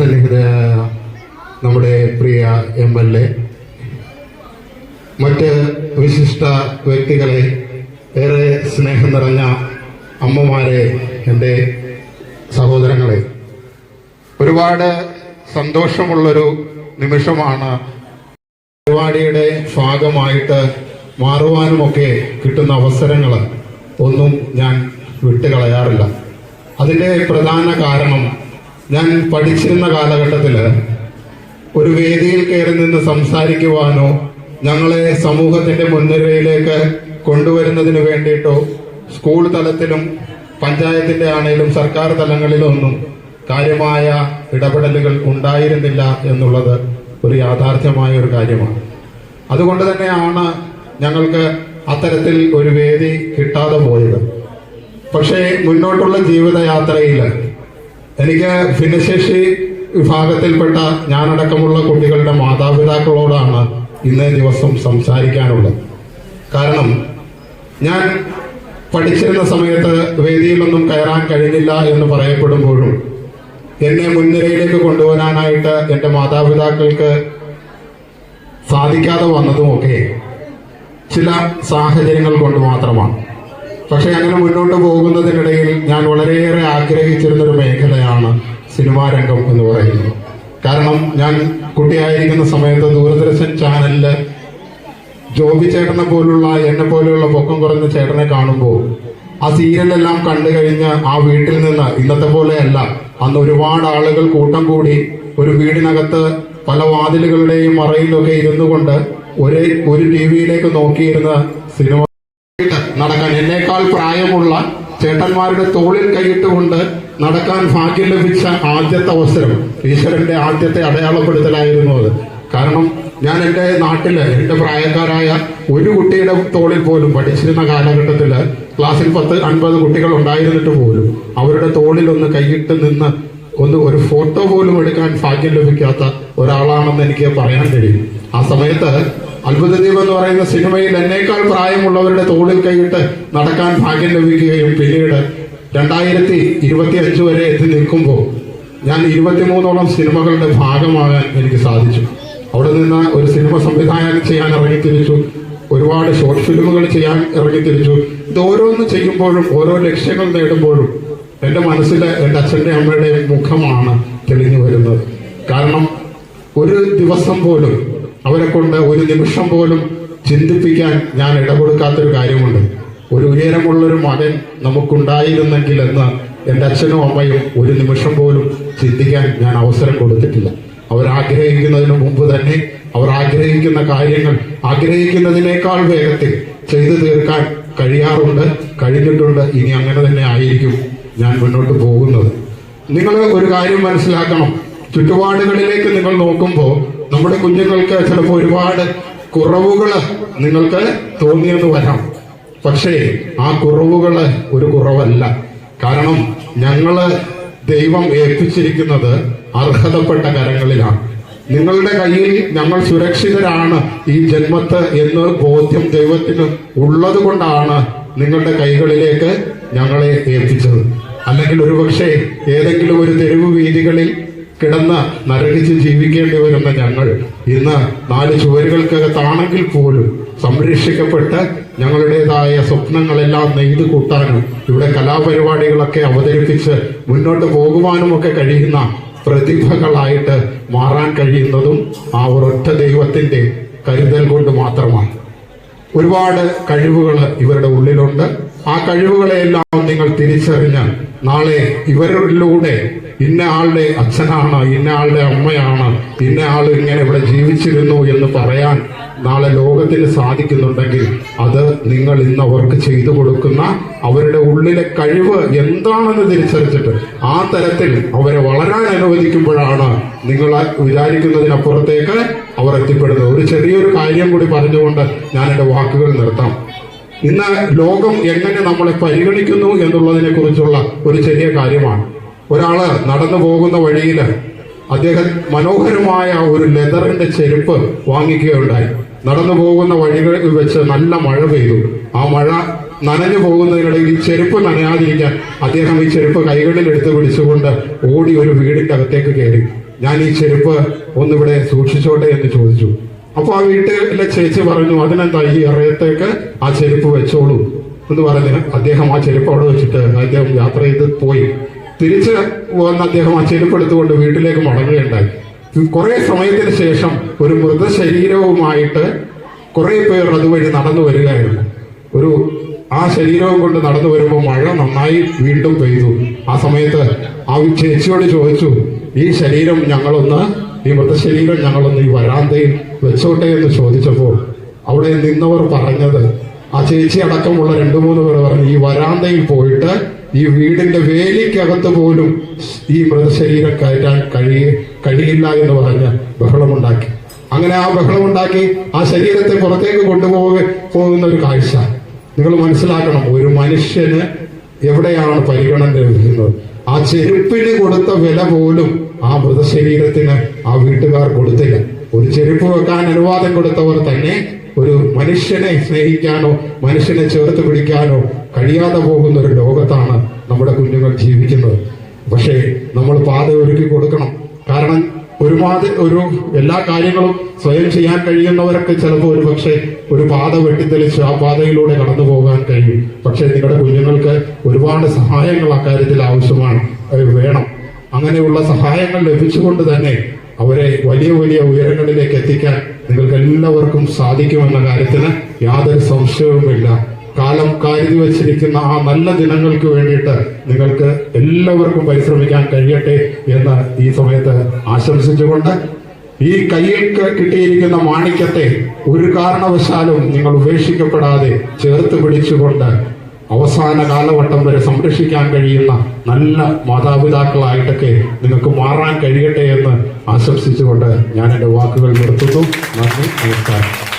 സന്നിഹിതയായ നമ്മുടെ പ്രിയ M L A മറ്റ് വിശിഷ്ട വ്യക്തികളെ ഏറെ സ്നേഹം നിറഞ്ഞ അമ്മമാരെ എന്റെ സഹോദരങ്ങളെ ഒരുപാട് സന്തോഷമുള്ളൊരു നിമിഷമാണ് പരിപാടിയുടെ ഭാഗമായിട്ട് മാറുവാനുമൊക്കെ കിട്ടുന്ന അവസരങ്ങൾ ഒന്നും ഞാൻ വിട്ടുകളയാറില്ല. അതിന്റെ പ്രധാന കാരണം ഞാൻ പഠിച്ചിരുന്ന കാലഘട്ടത്തിൽ ഒരു വേദിയിൽ കയറി നിന്ന് സംസാരിക്കുവാനോ ഞങ്ങളെ സമൂഹത്തിന്റെ മുൻനിരയിലേക്ക് കൊണ്ടുവരുന്നതിന് വേണ്ടിയിട്ടോ സ്കൂൾ തലത്തിലും പഞ്ചായത്തിന്റെ ആണെങ്കിലും സർക്കാർ തലങ്ങളിലൊന്നും കാര്യമായ ഇടപെടലുകൾ ഉണ്ടായിരുന്നില്ല എന്നുള്ളത് ഒരു യാഥാർത്ഥ്യമായ ഒരു കാര്യമാണ്. അതുകൊണ്ട് തന്നെയാണ് ഞങ്ങൾക്ക് അത്തരത്തിൽ ഒരു വേദി കിട്ടാതെ പോയത്. പക്ഷേ മുന്നോട്ടുള്ള ജീവിതയാത്രയിൽ എനിക്ക് ഭിന്നശേഷി വിഭാഗത്തിൽപ്പെട്ട ഞാനടക്കമുള്ള കുട്ടികളുടെ മാതാപിതാക്കളോടാണ് ഇന്നേ ദിവസം സംസാരിക്കാനുള്ളത്. കാരണം ഞാൻ പഠിച്ചിരുന്ന സമയത്ത് വേദിയിലൊന്നും കയറാൻ കഴിഞ്ഞില്ല എന്ന് പറയപ്പെടുമ്പോഴും എന്നെ മുൻനിരയിലേക്ക് കൊണ്ടുവരാനായിട്ട് എന്റെ മാതാപിതാക്കൾക്ക് സാധിക്കാതെ വന്നതുമൊക്കെ ചില സാഹചര്യങ്ങൾ കൊണ്ട് മാത്രമാണ്. പക്ഷെ അങ്ങനെ മുന്നോട്ട് പോകുന്നതിനിടയിൽ ഞാൻ വളരെയേറെ ആഗ്രഹിച്ചിരുന്നൊരു മേഖലയാണ് സിനിമാ രംഗം എന്ന് പറയുന്നത്. കാരണം ഞാൻ കുട്ടിയായിരിക്കുന്ന സമയത്ത് ദൂരദർശൻ ചാനലിൽ ജോബി ചേട്ടനെ പോലുള്ള എന്നെ പോലെയുള്ള പൊക്കം കുറഞ്ഞ ചേട്ടനെ കാണുമ്പോൾ ആ സീരിയലെല്ലാം കണ്ടു കഴിഞ്ഞ് ആ വീട്ടിൽ നിന്ന് ഇന്നത്തെ പോലെയല്ല അന്ന് ഒരുപാട് ആളുകൾ കൂട്ടം കൂടി ഒരു വീടിനകത്ത് പല വാതിലുകളുടെയും മറയിലൊക്കെ ഇരുന്നു കൊണ്ട് ഒരേ ഒരു ടി വിയിലേക്ക് നോക്കിയിരുന്ന സിനിമ നടക്കാൻ. എന്നേക്കാൾ പ്രായമുള്ള ചേട്ടന്മാരുടെ തോളിൽ കൈയിട്ടുകൊണ്ട് നടക്കാൻ ഭാഗ്യം ലഭിച്ച ആദ്യത്തെ അവസരം ഈശ്വരന്റെ ആദ്യത്തെ അടയാളപ്പെടുത്തലായിരുന്നു അത്. കാരണം ഞാൻ എന്റെ നാട്ടിൽ എന്റെ പ്രായക്കാരായ ഒരു കുട്ടിയുടെ തോളിൽ പോലും പഠിച്ചിരുന്ന കാലഘട്ടത്തിൽ ക്ലാസ്സിൽ പത്ത് അൻപത് കുട്ടികൾ ഉണ്ടായിരുന്നിട്ട് പോലും അവരുടെ തോളിൽ ഒന്ന് കൈയിട്ട് നിന്ന് ഒന്ന് ഒരു ഫോട്ടോ പോലും എടുക്കാൻ ഭാഗ്യം ലഭിക്കാത്ത ഒരാളാണെന്ന് എനിക്ക് പറയാൻ കഴിയും. ആ സമയത്ത് അത്ഭുതദ്വീപ് എന്ന് പറയുന്ന സിനിമയിൽ എന്നേക്കാൾ പ്രായമുള്ളവരുടെ തോളിൽ കൈയിട്ട് നടക്കാൻ ഭാഗ്യം ലഭിക്കുകയും പിന്നീട് രണ്ടായിരത്തി ഇരുപത്തി അഞ്ച് വരെ എത്തി നിൽക്കുമ്പോൾ ഞാൻ ഇരുപത്തിമൂന്നോളം സിനിമകളുടെ ഭാഗമാകാൻ എനിക്ക് സാധിച്ചു. അവിടെ നിന്ന് ഒരു സിനിമ സംവിധാനം ചെയ്യാൻ ഇറങ്ങിത്തിരിച്ചു ഒരുപാട് ഷോർട്ട് ഫിലിമുകൾ ചെയ്യാൻ ഇറങ്ങിത്തിരിച്ചു ഇത് ഓരോന്ന് ചെയ്യുമ്പോഴും ഓരോ ലക്ഷ്യങ്ങൾ നേടുമ്പോഴും എന്റെ മനസ്സിൽ എന്റെ അച്ഛന്റെ അമ്മയുടെയും മുഖമാണ് തെളിഞ്ഞു വരുന്നത്. കാരണം ഒരു ദിവസം പോലും അവരെ കൊണ്ട് ഒരു നിമിഷം പോലും ചിന്തിപ്പിക്കാൻ ഞാൻ ഇടകൊടുക്കാത്തൊരു കാര്യമുണ്ട്. ഒരു ഉയരമുള്ളൊരു മകൻ നമുക്കുണ്ടായിരുന്നെങ്കിൽ എന്ന് എന്റെ അച്ഛനും അമ്മയും ഒരു നിമിഷം പോലും ചിന്തിക്കാൻ ഞാൻ അവസരം കൊടുത്തിട്ടില്ല. അവർ ആഗ്രഹിക്കുന്നതിന് മുമ്പ് തന്നെ അവർ ആഗ്രഹിക്കുന്ന കാര്യങ്ങൾ ആഗ്രഹിക്കുന്നതിനേക്കാൾ വേഗത്തിൽ ചെയ്തു തീർക്കാൻ കഴിയാറുണ്ട് കഴിഞ്ഞിട്ടുണ്ട്. ഇനി അങ്ങനെ തന്നെ ആയിരിക്കും ഞാൻ മുന്നോട്ട് പോകുന്നത്. നിങ്ങൾ ഒരു കാര്യം മനസ്സിലാക്കണം. ചുറ്റുപാടുകളിലേക്ക് നിങ്ങൾ നോക്കുമ്പോൾ നമ്മുടെ കുഞ്ഞുങ്ങൾക്ക് ചിലപ്പോൾ ഒരുപാട് കുറവുകൾ നിങ്ങൾക്ക് തോന്നിയെന്ന് വരാം. പക്ഷേ ആ കുറവുകൾ ഒരു കുറവല്ല. കാരണം ഞങ്ങൾ ദൈവം ഏൽപ്പിച്ചിരിക്കുന്നത് അർഹതപ്പെട്ട കരങ്ങളിലാണ്. നിങ്ങളുടെ കയ്യിൽ ഞങ്ങൾ സുരക്ഷിതരാണ് ഈ ജന്മത്ത് എന്ന് ബോധ്യം ദൈവത്തിന് ഉള്ളത് കൊണ്ടാണ് നിങ്ങളുടെ കൈകളിലേക്ക് ഞങ്ങളെ ഏൽപ്പിച്ചത്. അല്ലെങ്കിൽ ഒരുപക്ഷെ ഏതെങ്കിലും ഒരു തെരുവ് വീതികളിൽ കിടന്ന് നരകിച്ച് ജീവിക്കേണ്ടി വരുന്ന ഞങ്ങൾ ഇന്ന് നാല് ചുവരുകൾക്കകത്താണെങ്കിൽ പോലും സംരക്ഷിക്കപ്പെട്ട് ഞങ്ങളുടേതായ സ്വപ്നങ്ങളെല്ലാം നെയ്തു കൂട്ടാനും ഇവിടെ കലാപരിപാടികളൊക്കെ അവതരിപ്പിച്ച് മുന്നോട്ട് പോകുവാനും ഒക്കെ കഴിയുന്ന പ്രതിഭകളായിട്ട് മാറാൻ കഴിയുന്നതും ആ ഒരൊറ്റ ദൈവത്തിന്റെ കരുതൽ കൊണ്ട് മാത്രമാണ്. ഒരുപാട് കഴിവുകൾ ഇവരുടെ ഉള്ളിലുണ്ട്. ആ കഴിവുകളെല്ലാം നിങ്ങൾ തിരിച്ചറിഞ്ഞ് നാളെ ഇവരിലൂടെ ഇന്ന ആളുടെ അച്ഛനാണ് ഇന്ന ആളുടെ അമ്മയാണ് ഇന്ന ആൾ ഇങ്ങനെ ഇവിടെ ജീവിച്ചിരുന്നു എന്ന് പറയാൻ നാളെ ലോകത്തിന് സാധിക്കുന്നുണ്ടെങ്കിൽ അത് നിങ്ങൾ ഇന്ന് അവർക്ക് ചെയ്തു കൊടുക്കുന്ന അവരുടെ ഉള്ളിലെ കഴിവ് എന്താണെന്ന് തിരിച്ചറിച്ചിട്ട് ആ തരത്തിൽ അവരെ വളരാൻ അനുവദിക്കുമ്പോഴാണ് നിങ്ങൾ വിചാരിക്കുന്നതിനപ്പുറത്തേക്ക് അവർ എത്തിപ്പെടുന്നത്. ഒരു ചെറിയൊരു കാര്യം കൂടി പറഞ്ഞുകൊണ്ട് ഞാൻ എന്റെ വാക്കുകൾ നിർത്താം. ഇന്ന് ലോകം എങ്ങനെ നമ്മളെ പരിഗണിക്കുന്നു എന്നുള്ളതിനെ കുറിച്ചുള്ള ഒരു ചെറിയ കാര്യമാണ്. ഒരാൾ നടന്നു പോകുന്ന വഴിയിൽ അദ്ദേഹം മനോഹരമായ ഒരു ലെതറിന്റെ ചെരുപ്പ് വാങ്ങിക്കുകയുണ്ടായി. നടന്നു പോകുന്ന വഴികളിൽ വെച്ച് നല്ല മഴ പെയ്തു. ആ മഴ നനഞ്ഞു പോകുന്നതിനിടയിൽ ഈ ചെരുപ്പ് നനയാതിരിക്കാൻ അദ്ദേഹം ഈ ചെരുപ്പ് കൈകളിൽ എടുത്ത് പിടിച്ചുകൊണ്ട് ഓടി ഒരു വീടിന്റെ അകത്തേക്ക് കയറി. ഞാൻ ഈ ചെരുപ്പ് ഒന്നിവിടെ സൂക്ഷിച്ചോട്ടെ എന്ന് ചോദിച്ചു. അപ്പൊ ആ വീട്ടിലെ ചേച്ചി പറഞ്ഞു അതിനെന്താ ഈ അറിയത്തേക്ക് ആ ചെരുപ്പ് വെച്ചോളൂ? എന്ന് പറഞ്ഞ് അദ്ദേഹം ആ ചെരുപ്പ് അവിടെ വെച്ചിട്ട് അദ്ദേഹം യാത്ര ചെയ്ത് പോയി. തിരിച്ച് വന്ന് അദ്ദേഹം ആ ചെരുപ്പ് എടുത്തുകൊണ്ട് വീട്ടിലേക്ക് മടങ്ങുകയുണ്ടായി. കുറെ സമയത്തിന് ശേഷം ഒരു മൃതശരീരവുമായിട്ട് കുറെ പേർ അതുവഴി നടന്നു വരികയായിരുന്നു. ഒരു ആ ശരീരവും കൊണ്ട് നടന്നു വരുമ്പോൾ മഴ നന്നായി വീണ്ടും പെയ്തു. ആ സമയത്ത് ആ ചേച്ചിയോട് ചോദിച്ചു ഈ ശരീരം ഞങ്ങളൊന്ന് ഈ മൃതശരീരം ഞങ്ങളൊന്ന് ഈ വരാന്തയിൽ വെച്ചോട്ടെ എന്ന് ചോദിച്ചപ്പോൾ അവിടെ നിന്നവർ പറഞ്ഞത് ആ ചേച്ചി അടക്കമുള്ള രണ്ടു മൂന്ന് പേർ പറഞ്ഞു ഈ വരാന്തയിൽ പോയിട്ട് ഈ വീടിന്റെ വേലിക്കകത്ത് പോലും ഈ മൃതശരീരം കയറ്റാൻ കഴിയ കഴിയില്ല എന്ന് പറഞ്ഞ് ബഹളമുണ്ടാക്കി. അങ്ങനെ ആ ബഹളമുണ്ടാക്കി ആ ശരീരത്തെ പുറത്തേക്ക് കൊണ്ടുപോക പോകുന്ന ഒരു കാഴ്ച. നിങ്ങൾ മനസ്സിലാക്കണം ഒരു മനുഷ്യന് എവിടെയാണ് പരിഗണന ലഭിക്കുന്നത്? ആ ചെരുപ്പിന് കൊടുത്ത വില പോലും ആ മൃതശരീരത്തിന് ആ വീട്ടുകാർ കൊടുത്തില്ല. ഒരു ചെരുപ്പ് വെക്കാൻ അനുവാദം കൊടുത്തവർ തന്നെ ഒരു മനുഷ്യനെ സ്നേഹിക്കാനോ മനുഷ്യനെ ചേർത്ത് പിടിക്കാനോ കഴിയാതെ പോകുന്ന ഒരു ലോകത്താണ് നമ്മുടെ കുഞ്ഞുങ്ങൾ ജീവിക്കുന്നത്. പക്ഷേ നമ്മൾ പാത ഒരുക്കി കൊടുക്കണം. കാരണം ഒരുപാട് ഒരു എല്ലാ കാര്യങ്ങളും സ്വയം ചെയ്യാൻ കഴിയുന്നവരൊക്കെ ചിലപ്പോൾ ഒരു പക്ഷേ ഒരു പാത വെട്ടിത്തെളിച്ച് ആ പാതയിലൂടെ കടന്നു പോകാൻ കഴിയും. പക്ഷേ നിങ്ങളുടെ കുഞ്ഞുങ്ങൾക്ക് ഒരുപാട് സഹായങ്ങൾ അക്കാര്യത്തിൽ ആവശ്യമാണ്. വേണം. അങ്ങനെയുള്ള സഹായങ്ങൾ ലഭിച്ചുകൊണ്ട് തന്നെ അവരെ വലിയ വലിയ ഉയരങ്ങളിലേക്ക് എത്തിക്കാൻ നിങ്ങൾക്ക് എല്ലാവർക്കും സാധിക്കുമെന്ന കാര്യത്തിന് യാതൊരു സംശയവുമില്ല. കാലം കരുതി വച്ചിരിക്കുന്ന ആ നല്ല ദിനങ്ങൾക്ക് വേണ്ടിയിട്ട് നിങ്ങൾക്ക് എല്ലാവർക്കും പരിശ്രമിക്കാൻ കഴിയട്ടെ എന്ന് ഈ സമയത്ത് ആശംസിച്ചുകൊണ്ട് ഈ കയ്യിൽ കിട്ടിയിരിക്കുന്ന മാണിക്യത്തെ ഒരു കാരണവശാലും നിങ്ങൾ ഉപേക്ഷിക്കപ്പെടാതെ ചേർത്ത് പിടിച്ചുകൊണ്ട് അവസാന കാലഘട്ടം വരെ സംരക്ഷിക്കാൻ കഴിയുന്ന നല്ല മാതാപിതാക്കളായിട്ടൊക്കെ നിങ്ങൾക്ക് മാറാൻ കഴിയട്ടെ എന്ന് ആശംസിച്ചുകൊണ്ട് ഞാൻ എന്റെ വാക്കുകൾ നിർത്തുന്നു. നന്ദി നമസ്കാരം.